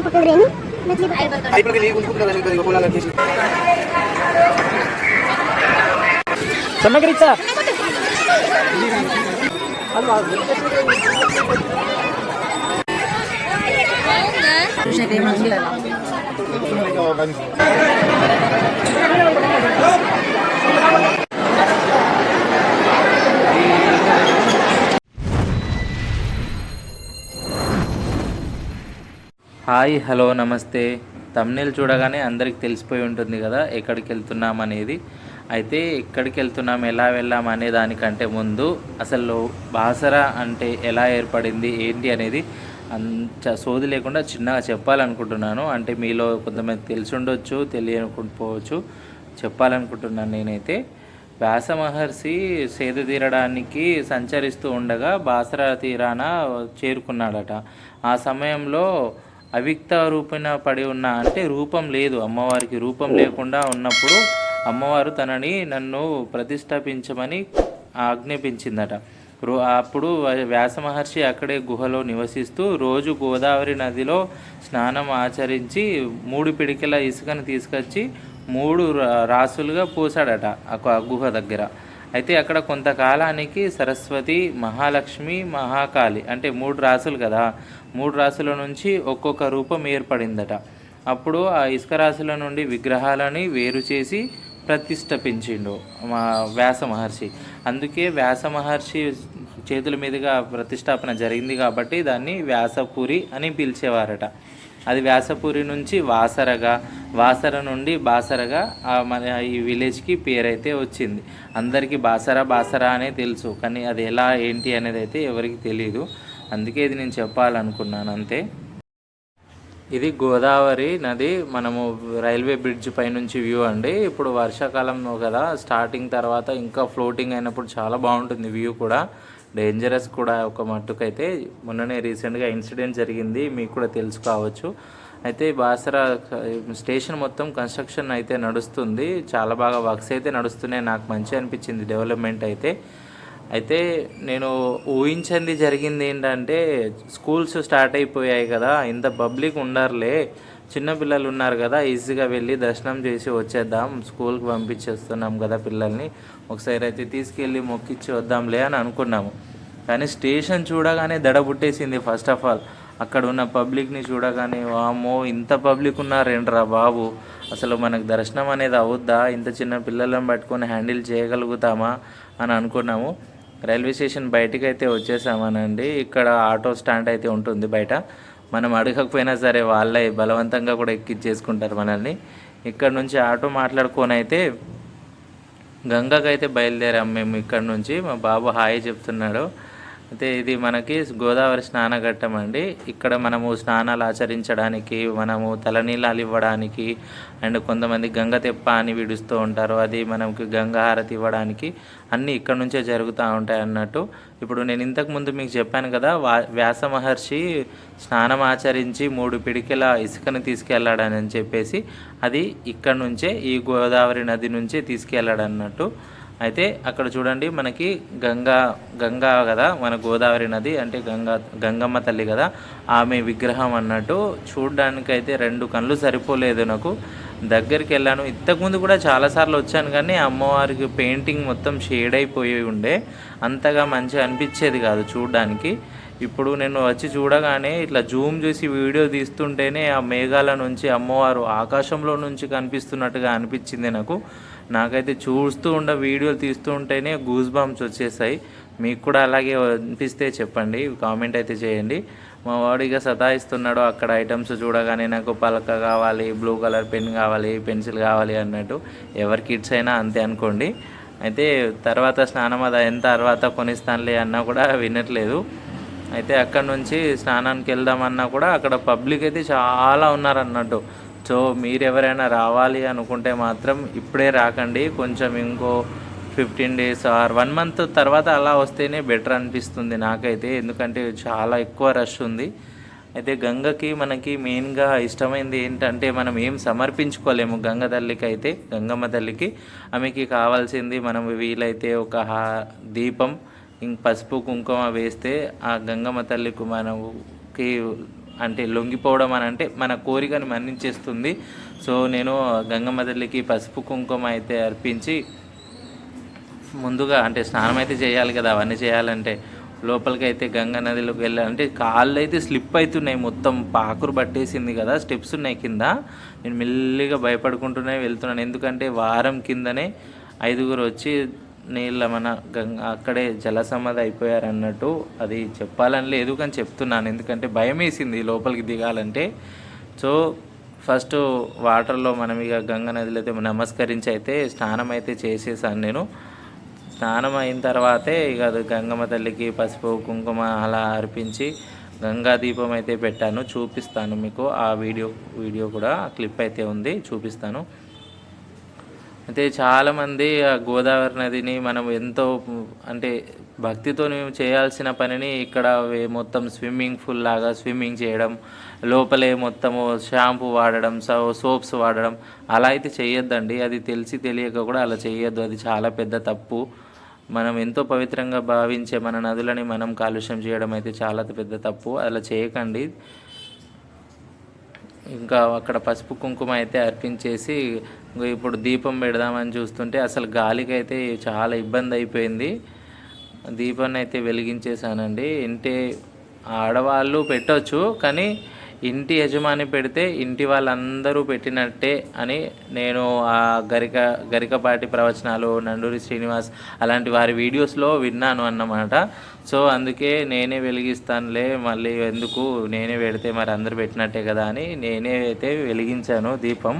मछली पकड़ रहे हैं मछली पकड़ आई पर के लिए उनको लगा नहीं hi hello నమస్తే. తమ్నేల్ చూడగానే అందరికి తెలిసిపోయి ఉంటుంది కదా ఎక్కడికి వెళ్తున్నాం అనేది. అయితే ఎక్కడికి వెళ్తున్నాం ఎలా వెళ్ళాం అనే దానికంటే ముందు అసలు బాసరా అంటే ఎలా ఏర్పడింది ఏంటి అనేది అంత సోది లేకుండా చిన్నగా చెప్పాలనుకుంటున్నాను. అంటే మీలో కొంతమంది తెలిసి ఉండొచ్చు తెలియకపోవచ్చు చెప్పాలనుకుంటున్నాను నేనైతే. వ్యాస మహర్షి సేద తీరడానికి సంచరిస్తూ ఉండగా బాసరా తీరాన చేరుకున్నాడట. ఆ సమయంలో అవిక్త రూపణ పడి ఉన్న అంటే రూపం లేదు. అమ్మవారికి రూపం లేకుండా ఉన్నప్పుడు అమ్మవారు తనని నన్ను ప్రతిష్టాపించమని ఆజ్ఞాపించిందట. రో అప్పుడు వ్యాస మహర్షి అక్కడే గుహలో నివసిస్తూ రోజు గోదావరి నదిలో స్నానం ఆచరించి మూడు పిడికెల ఇసుకను తీసుకొచ్చి మూడు రా- రాసులుగా పోసాడట ఆ గుహ దగ్గర. అయితే అక్కడ కొంతకాలానికి సరస్వతి మహాలక్ష్మి మహాకాళి అంటే మూడు రాసులు కదా. మూడు రాసుల నుంచి ఒక్కొక్క రూపం ఏర్పడిందట. అప్పుడు ఆ ఇసుక రాశుల నుండి విగ్రహాలని వేరు చేసి ప్రతిష్టపించిండు మా వ్యాస మహర్షి. అందుకే వ్యాస మహర్షి చేతుల మీదుగా ప్రతిష్టాపన జరిగింది కాబట్టి దాన్ని వ్యాసపురి అని పిలిచేవారట. అది వ్యాసపురి నుంచి వాసరగా వాసర నుండి బాసరగా మన ఈ విలేజ్కి పేరైతే వచ్చింది. అందరికీ బాసర బాసర అనే తెలుసు కానీ అది ఎలా ఏంటి అనేది అయితే ఎవరికి తెలియదు అందుకే ఇది నేను చెప్పాలనుకున్నాను అంతే. ఇది గోదావరి నది మనము రైల్వే బ్రిడ్జ్ పైనుంచి వ్యూ అండి. ఇప్పుడు వర్షాకాలంలో కదా స్టార్టింగ్ తర్వాత ఇంకా ఫ్లోటింగ్ అయినప్పుడు చాలా బాగుంటుంది వ్యూ కూడా. డేంజరస్ కూడా ఒక మట్టుకైతే మొన్ననే రీసెంట్గా ఇన్సిడెంట్ జరిగింది మీకు కూడా తెలుసు కావచ్చు అయితే బాసరా స్టేషన్ మొత్తం కన్స్ట్రక్షన్ అయితే నడుస్తుంది. చాలా బాగా వర్క్స్ అయితే నడుస్తున్నాయి. నాకు మంచి అనిపించింది డెవలప్మెంట్ అయితే. అయితే నేను ఊహించింది జరిగింది ఏంటంటే స్కూల్స్ స్టార్ట్ అయిపోయాయి కదా ఇంత పబ్లిక్ ఉండర్లే. చిన్నపిల్లలు ఉన్నారు కదా ఈజీగా వెళ్ళి దర్శనం చేసి వచ్చేద్దాం స్కూల్కి పంపించేస్తున్నాం కదా పిల్లల్ని. ఒకసారి అయితే తీసుకెళ్ళి మొక్కిచ్చి వద్దాంలే అని అనుకున్నాము. కానీ స్టేషన్ చూడగానే దడ పుట్టేసింది ఫస్ట్ ఆఫ్ ఆల్ అక్కడ ఉన్న పబ్లిక్ని చూడగానే వామ్మో ఇంత పబ్లిక్ ఉన్నారేంట్రా బాబు? అసలు మనకు దర్శనం అనేది అవుద్దా? ఇంత చిన్న పిల్లలను పట్టుకొని హ్యాండిల్ చేయగలుగుతామా? అని అనుకున్నాము. రైల్వే స్టేషన్ బయటికి అయితే వచ్చేసామనండి. ఇక్కడ ఆటో స్టాండ్ అయితే ఉంటుంది బయట. మనం అడగకపోయినా సరే వాళ్ళే బలవంతంగా కూడా ఎక్కించేసుకుంటారు మనల్ని. ఇక్కడ నుంచి ఆటో మాట్లాడుకొని అయితే గంగకైతే బయలుదేరాం మేము ఇక్కడ నుంచి. మా బాబు హాయ్ చెప్తున్నాడు. అయితే ఇది మనకి గోదావరి స్నానఘట్టం అండి. ఇక్కడ మనము స్నానాలు ఆచరించడానికి మనము తలనీలాలు ఇవ్వడానికి అండ్ కొంతమంది గంగ తెప్ప అని విడుస్తూ ఉంటారు. అది మనకి గంగాహారతి ఇవ్వడానికి అన్నీ ఇక్కడ నుంచే జరుగుతూ ఉంటాయి అన్నట్టు. ఇప్పుడు నేను ఇంతకు ముందు మీకు చెప్పాను కదా వా వ్యాస మహర్షి స్నానం ఆచరించి మూడు పిడికెల ఇసుకను తీసుకెళ్ళాడని చెప్పేసి అది ఇక్కడ నుంచే ఈ గోదావరి నది నుంచే తీసుకెళ్ళాడు అన్నట్టు అయితే అక్కడ చూడండి మనకి గంగా గంగా కదా మన గోదావరి నది అంటే గంగా గంగమ్మ తల్లి కదా ఆమె విగ్రహం అన్నట్టు చూడడానికైతే రెండు కళ్ళు సరిపోలేదు నాకు. దగ్గరికి వెళ్ళాను. ఇంతకుముందు కూడా చాలాసార్లు వచ్చాను కానీ అమ్మవారికి పెయింటింగ్ మొత్తం షేడ్ అయిపోయి ఉండే. అంతగా మంచిగా అనిపించేది కాదు చూడడానికి. ఇప్పుడు నేను వచ్చి చూడగానే ఇట్లా జూమ్ చేసి వీడియో తీస్తుంటేనే ఆ మేఘాల నుంచి అమ్మవారు ఆకాశంలో నుంచి కనిపిస్తున్నట్టుగా అనిపించింది నాకు. నాకైతే చూస్తూ ఉండ వీడియోలు తీస్తూ ఉంటేనే గూస్ బాంబ్స్ వచ్చేసాయి. మీకు కూడా అలాగే అనిపిస్తే చెప్పండి కామెంట్ అయితే చేయండి. మా వాడు ఇక సతాయిస్తున్నాడు అక్కడ ఐటమ్స్ చూడగానే నాకు పలక కావాలి బ్లూ కలర్ పెన్ కావాలి పెన్సిల్ కావాలి అన్నట్టు. ఎవరి కిడ్స్ అయినా అంతే అనుకోండి. అయితే తర్వాత స్నానం అది అయిన తర్వాత కొనిస్తానులే అన్నా కూడా వినట్లేదు. అయితే అక్కడ నుంచి స్నానానికి వెళ్దామన్నా కూడా అక్కడ పబ్లిక్ అయితే చాలా ఉన్నారు అన్నట్టు సో మీరు ఎవరైనా రావాలి అనుకుంటే మాత్రం ఇప్పుడే రాకండి. కొంచెం ఇంకో fifteen days or one month తర్వాత అలా వస్తేనే బెటర్ అనిపిస్తుంది నాకైతే. ఎందుకంటే చాలా ఎక్కువ రష్ ఉంది. అయితే గంగకి మనకి మెయిన్గా ఇష్టమైంది ఏంటంటే మనం ఏం సమర్పించుకోలేము గంగ తల్లికి అయితే గంగమ్మ తల్లికి. ఆమెకి కావాల్సింది మనం వీలైతే ఒక దీపం ఇంక పసుపు కుంకుమ వేస్తే ఆ గంగమ్మ తల్లికి మనకి అంటే లొంగిపోవడం అని అంటే మన కోరికను మన్నించేస్తుంది. సో నేను గంగమ్మ తల్లికి పసుపు కుంకుమ అయితే అర్పించి ముందుగా అంటే స్నానం అయితే చేయాలి కదా అవన్నీ చేయాలంటే లోపలికి అయితే గంగా నదిలోకి వెళ్ళాలంటే కాళ్ళు అయితే స్లిప్ అవుతున్నాయి మొత్తం పాకురు పట్టేసింది కదా స్టెప్స్ ఉన్నాయి కింద. నేను మెల్లిగా భయపడుకుంటూనే వెళ్తున్నాను. ఎందుకంటే వారం కిందనే ఐదుగురు వచ్చి నీళ్ళ మన గంగా అక్కడే జలసమాధి అయిపోయారు అన్నట్టు అది చెప్పాలని లేదు కానీ చెప్తున్నాను. ఎందుకంటే భయం వేసింది లోపలికి దిగాలంటే. సో ఫస్ట్ వాటర్లో మనం ఇక గంగా నదిలో అయితే నమస్కరించి అయితే స్నానం అయితే చేసేసాను నేను. స్నానం అయిన తర్వాతే ఇక అది గంగమ్మ తల్లికి పసుపు కుంకుమ అలా అర్పించి గంగా దీపం అయితే పెట్టాను. చూపిస్తాను మీకు. ఆ వీడియో వీడియో కూడా క్లిప్ అయితే ఉంది. చూపిస్తాను. అయితే చాలామంది ఆ గోదావరి నదిని మనం ఎంతో అంటే భక్తితో మేము చేయాల్సిన పనిని ఇక్కడ మొత్తం స్విమ్మింగ్ పూల్ లాగా స్విమ్మింగ్ చేయడం లోపలే మొత్తము షాంపూ వాడడం సో సోప్స్ వాడడం అలా అయితే చేయొద్దండి అది తెలిసి తెలియక కూడా అలా చేయొద్దు అది చాలా పెద్ద తప్పు. మనం ఎంతో పవిత్రంగా భావించే మన నదులని మనం కాలుష్యం చేయడం అయితే చాలా పెద్ద తప్పు. అలా చేయకండి. ఇంకా అక్కడ పసుపు కుంకుమ అయితే అర్పించేసి ఇప్పుడు దీపం పెడదామని చూస్తుంటే అసలు గాలికి అయితే చాలా ఇబ్బంది అయిపోయింది. దీపాన్ని అయితే వెలిగించేసానండి ఇంటి ఆడవాళ్ళు పెట్టవచ్చు కానీ ఇంటి యజమాని పెడితే ఇంటి వాళ్ళందరూ పెట్టినట్టే అని నేను ఆ గరిక గరికపాటి ప్రవచనాలు నండూరి శ్రీనివాస్ అలాంటి వారి వీడియోస్లో విన్నాను అన్నమాట. సో అందుకే నేనే వెలిగిస్తానులే మళ్ళీ ఎందుకు నేనే పెడితే మరి అందరు పెట్టినట్టే కదా అని నేనే అయితే వెలిగించాను దీపం.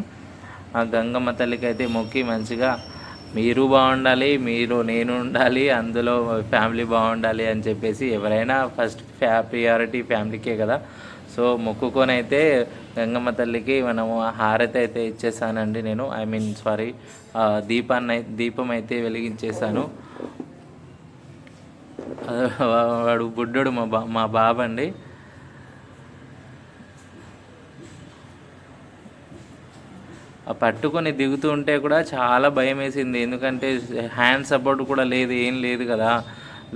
ఆ గంగమ్మ తల్లికి అయితే మొక్కి మంచిగా మీరు బాగుండాలి మీరు నేను ఉండాలి అందులో ఫ్యామిలీ బాగుండాలి అని చెప్పేసి ఎవరైనా ఫస్ట్ ఫ్యా ప్రియారిటీ ఫ్యామిలీకే కదా. సో మొక్కుకొని అయితే గంగమ్మ తల్లికి మనము హారతి అయితే ఇచ్చేసానండి నేను. ఐ మీన్ సారీ దీపాన్ని దీపం అయితే వెలిగించేశాను. వాడు బుడ్డోడు మా బా మా బాబండి. ఆ పట్టుకొని దిగుతూ ఉంటే కూడా చాలా భయం వేసింది ఎందుకంటే హ్యాండ్ సపోర్ట్ కూడా లేదు ఏం లేదు కదా.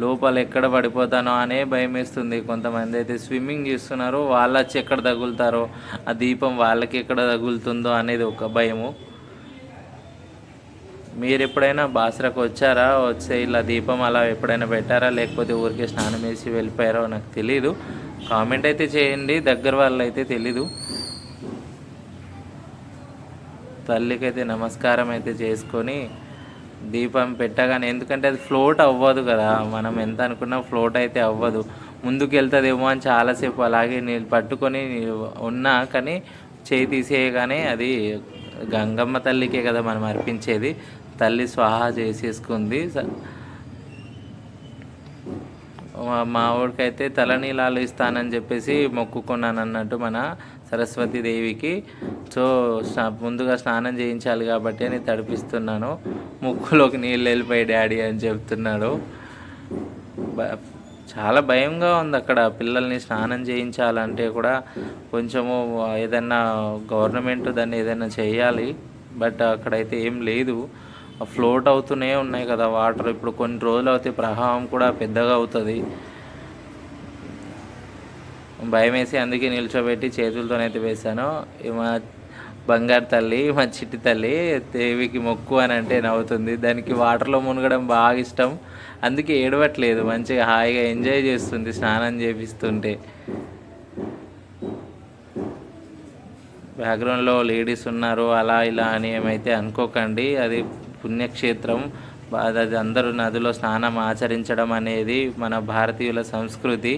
లోపల ఎక్కడ పడిపోతానో అనే భయం వేస్తుంది. కొంతమంది అయితే స్విమ్మింగ్ చేస్తున్నారు వాళ్ళు వచ్చి ఎక్కడ తగులుతారో ఆ దీపం వాళ్ళకి ఎక్కడ తగులుతుందో అనేది ఒక భయము. మీరు ఎప్పుడైనా బాసరకు వచ్చారా? వచ్చే ఇలా దీపం అలా ఎప్పుడైనా పెట్టారా? లేకపోతే ఊరికే స్నానం వేసి వెళ్ళిపోయారో నాకు తెలీదు. కామెంట్ అయితే చేయండి దగ్గర వాళ్ళు అయితే తెలీదు. తల్లికైతే నమస్కారం అయితే చేసుకొని దీపం పెట్టగానే ఎందుకంటే అది ఫ్లోట్ అవ్వదు కదా. మనం ఎంత అనుకున్నా ఫ్లోట్ అయితే అవ్వదు. ముందుకు వెళ్తుందేమో అని చాలాసేపు అలాగే నేను పట్టుకొని ఉన్నా కానీ చేయి తీసేయగానే అది గంగమ్మ తల్లికే కదా మనం అర్పించేది. తల్లి స్వాహా చేసేసుకుంది. స- మా- ఊరికైతే తలనీలాలు ఇస్తానని చెప్పేసి మొక్కుకున్నాను అన్నట్టు మన సరస్వతి దేవికి. సో స్నా- ముందుగా స్నానం చేయించాలి కాబట్టి అని తడిపిస్తున్నాను. ముక్కులోకి నీళ్ళు వెళ్ళిపోయి డాడీ అని చెప్తున్నాడు. చాలా భయంగా ఉంది అక్కడ పిల్లల్ని స్నానం చేయించాలంటే కూడా. కొంచెము ఏదన్నా గవర్నమెంట్ దాన్ని ఏదైనా చేయాలి. బట్ అక్కడైతే ఏం లేదు. ఫ్లోట్ అవుతూనే ఉన్నాయి కదా వాటర్. ఇప్పుడు కొన్ని రోజులు అవుతే ప్రవాహం కూడా పెద్దగా అవుతుంది. భయం వేసి అందుకే నిల్చోబెట్టి చేతులతోనైతే వేశాను. మా బంగారు తల్లి మా చిట్టి తల్లి దేవికి మొక్కు అని అంటే నవ్వుతుంది. దానికి వాటర్లో మునగడం బాగా ఇష్టం. అందుకే ఏడవట్లేదు. మంచిగా హాయిగా ఎంజాయ్ చేస్తుంది స్నానం చేపిస్తుంటే. బ్యాక్గ్రౌండ్లో లేడీస్ ఉన్నారు. అలా ఇలా అని ఏమైతే అనుకోకండి. అది పుణ్యక్షేత్రం అది అందరూ నదిలో స్నానం ఆచరించడం అనేది మన భారతీయుల సంస్కృతి.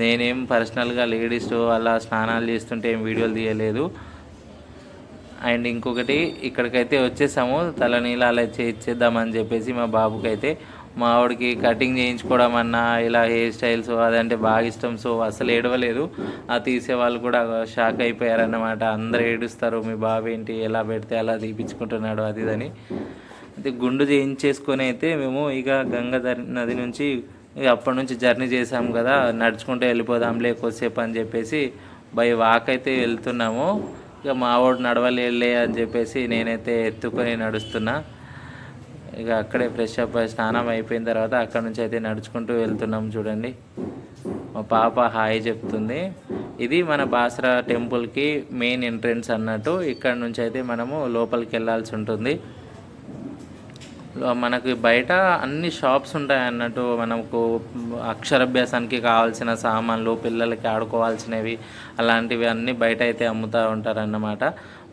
నేనేం పర్సనల్గా లేడీస్ అలా స్నానాలు చేస్తుంటే ఏం వీడియోలు తీయలేదు. అండ్ ఇంకొకటి ఇక్కడికైతే వచ్చేసాము తలనీళ్ళు అలా ఇచ్చేద్దామని చెప్పేసి మా బాబుకి అయితే మా ఆవిడకి కటింగ్ చేయించుకోవడం అన్నా ఇలా హెయిర్ స్టైల్స్ అదంటే బాగా ఇష్టం సో అసలు ఏడవలేదు. ఆ తీసే వాళ్ళు కూడా షాక్ అయిపోయారన్నమాట. అందరు ఏడుస్తారు మీ బాబు ఏంటి ఎలా పెడితే అలా తీపించుకుంటున్నాడు అది ఇదని అయితే గుండు చేయించేసుకొని అయితే మేము ఇక గంగాధరి నది నుంచి ఇక అప్పటి నుంచి జర్నీ చేసాం కదా నడుచుకుంటూ వెళ్ళిపోదాంలే ఎక్కువసేపు అని చెప్పేసి బై వాక్ అయితే వెళ్తున్నాము. ఇక మావోడు నడవలేలే అని చెప్పేసి నేనైతే ఎత్తుకొని నడుస్తున్నా. ఇక అక్కడే ఫ్రెష్ అప్ స్నానం అయిపోయిన తర్వాత అక్కడ నుంచి అయితే నడుచుకుంటూ వెళ్తున్నాం చూడండి. మా పాప హాయ్ చెప్తుంది. ఇది మన బాసరా టెంపుల్కి మెయిన్ ఎంట్రన్స్ అన్నట్టు ఇక్కడ నుంచి అయితే మనము లోపలికి వెళ్ళాల్సి ఉంటుంది. మనకి బయట అన్ని షాప్స్ ఉంటాయి అన్నట్టు మనకు అక్షరాభ్యాసానికి కావాల్సిన సామాన్లు పిల్లలకి ఆడుకోవాల్సినవి అలాంటివి అన్నీ బయట అయితే అమ్ముతూ ఉంటారన్నమాట.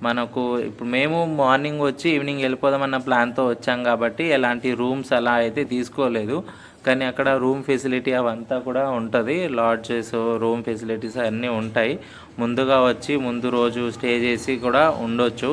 మనకు ఇప్పుడు మేము మార్నింగ్ వచ్చి ఈవినింగ్ వెళ్ళిపోదామన్న ప్లాన్తో వచ్చాం కాబట్టి ఎలాంటి రూమ్స్ అలా అయితే తీసుకోలేదు. కానీ అక్కడ రూమ్ ఫెసిలిటీ అవంతా కూడా ఉంటుంది. లాడ్జెస్ రూమ్ ఫెసిలిటీస్ అన్నీ ఉంటాయి. ముందుగా వచ్చి ముందు రోజు స్టే చేసి కూడా ఉండొచ్చు.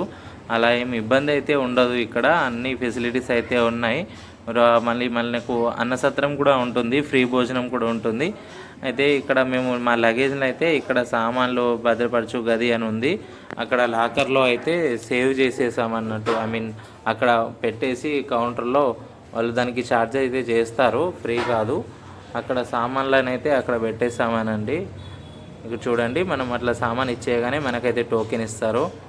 అలా ఏమి ఇబ్బంది అయితే ఉండదు ఇక్కడ. అన్ని ఫెసిలిటీస్ అయితే ఉన్నాయి. ర- మళ్ళీ మనకు అన్నసత్రం కూడా ఉంటుంది ఫ్రీ భోజనం కూడా ఉంటుంది. అయితే ఇక్కడ మేము మా లగేజ్ని అయితే ఇక్కడ సామాన్లు భద్రపరచు గది అని ఉంది. అక్కడ లాకర్లో అయితే సేవ్ చేసేసామన్నట్టు ఐ మీన్ అక్కడ పెట్టేసి కౌంటర్లో వాళ్ళు దానికి ఛార్జ్ అయితే చేస్తారు. ఫ్రీ కాదు. అక్కడ సామాన్లను అయితే అక్కడ పెట్టేసామనండి. ఇక్కడ చూడండి మనం అట్లా సామాన్ ఇచ్చేయగానే మనకైతే టోకెన్ ఇస్తారు.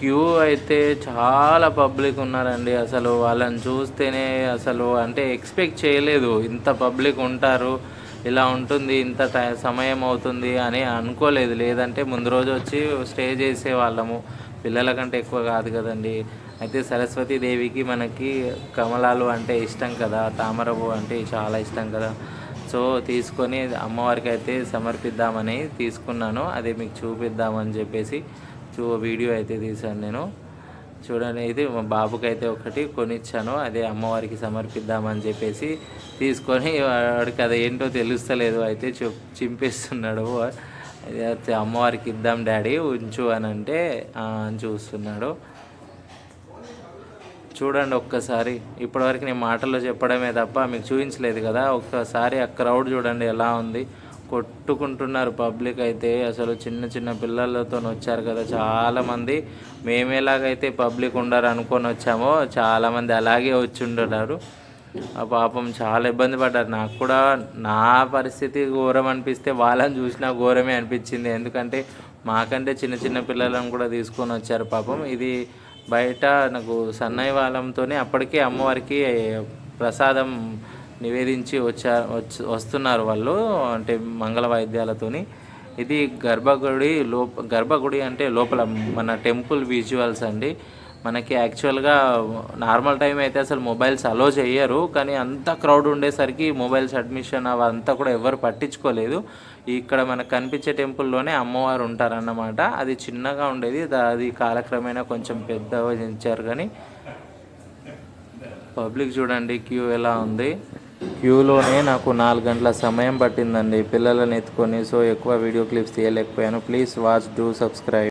క్యూ అయితే చాలా పబ్లిక్ ఉన్నారండి. అసలు వాళ్ళని చూస్తేనే అసలు అంటే ఎక్స్పెక్ట్ చేయలేదు. ఇంత పబ్లిక్ ఉంటారు ఇలా ఉంటుంది ఇంత టై సమయం అవుతుంది అని అనుకోలేదు. లేదంటే ముందు రోజు వచ్చి స్టే చేసే వాళ్ళము. పిల్లల కంటే ఎక్కువ కాదు కదండి. అయితే సరస్వతి దేవికి మనకి కమలాలు అంటే ఇష్టం కదా. తామరపు అంటే చాలా ఇష్టం కదా. సో తీసుకొని అమ్మవారికి అయితే సమర్పిద్దామని తీసుకున్నాను. అదే మీకు చూపిద్దామని చెప్పేసి చూ వీడియో అయితే తీశాను నేను. చూడండి ఇది మా బాబుకి అయితే ఒకటి కొనిచ్చాను. అదే అమ్మవారికి సమర్పిద్దామని చెప్పేసి తీసుకొని వాడికి అది ఏంటో తెలుస్తలేదు అయితే చి చింపేస్తున్నాడు. అయితే అమ్మవారికి ఇద్దాం డాడీ ఉంచు అని అంటే అని చూస్తున్నాడు. చూడండి ఒక్కసారి. ఇప్పటివరకు నేను మాటల్లో చెప్పడమే తప్ప మీకు చూపించలేదు కదా. ఒక్కసారి ఆ క్రౌడ్ చూడండి ఎలా ఉంది. కొట్టుకుంటున్నారు పబ్లిక్ అయితే. అసలు చిన్న చిన్న పిల్లలతో వచ్చారు కదా చాలామంది. మేము ఎలాగైతే పబ్లిక్ ఉండరు అనుకొని వచ్చామో చాలామంది అలాగే వచ్చి ఉంటున్నారు ఆ పాపం చాలా ఇబ్బంది పడ్డారు. నాకు కూడా నా పరిస్థితి ఘోరం అనిపిస్తే వాళ్ళని చూసినా ఘోరమే అనిపించింది. ఎందుకంటే మాకంటే చిన్న చిన్న పిల్లలను కూడా తీసుకొని వచ్చారు పాపం. ఇది బయట నాకు సన్నయ్య వాళ్ళంతోనే అప్పటికే అమ్మవారికి ప్రసాదం నివేదించి వచ్చా వచ్చి వస్తున్నారు వాళ్ళు అంటే మంగళ వాయిద్యాలతోని. ఇది గర్భగుడి లోప గర్భగుడి అంటే లోపల మన టెంపుల్ విజువల్స్ అండి. మనకి యాక్చువల్గా నార్మల్ టైం అయితే అసలు మొబైల్స్ అలో చేయరు కానీ అంత క్రౌడ్ ఉండేసరికి మొబైల్స్ అడ్మిషన్ అవంతా కూడా ఎవరు పట్టించుకోలేదు. ఇక్కడ మనకు కనిపించే టెంపుల్లోనే అమ్మవారు ఉంటారన్నమాట. అది చిన్నగా ఉండేది అది కాలక్రమేణా కొంచెం పెద్దగా ఇచ్చారు కానీ. పబ్లిక్ చూడండి క్యూ ఎలా ఉంది. క్యూలోనే నాకు నాలుగు గంటల సమయం పట్టిందండి. పిల్లలని ఎత్తుకొని సో ఎక్కువ video clips తీయలేకపోయాను. Please watch do subscribe.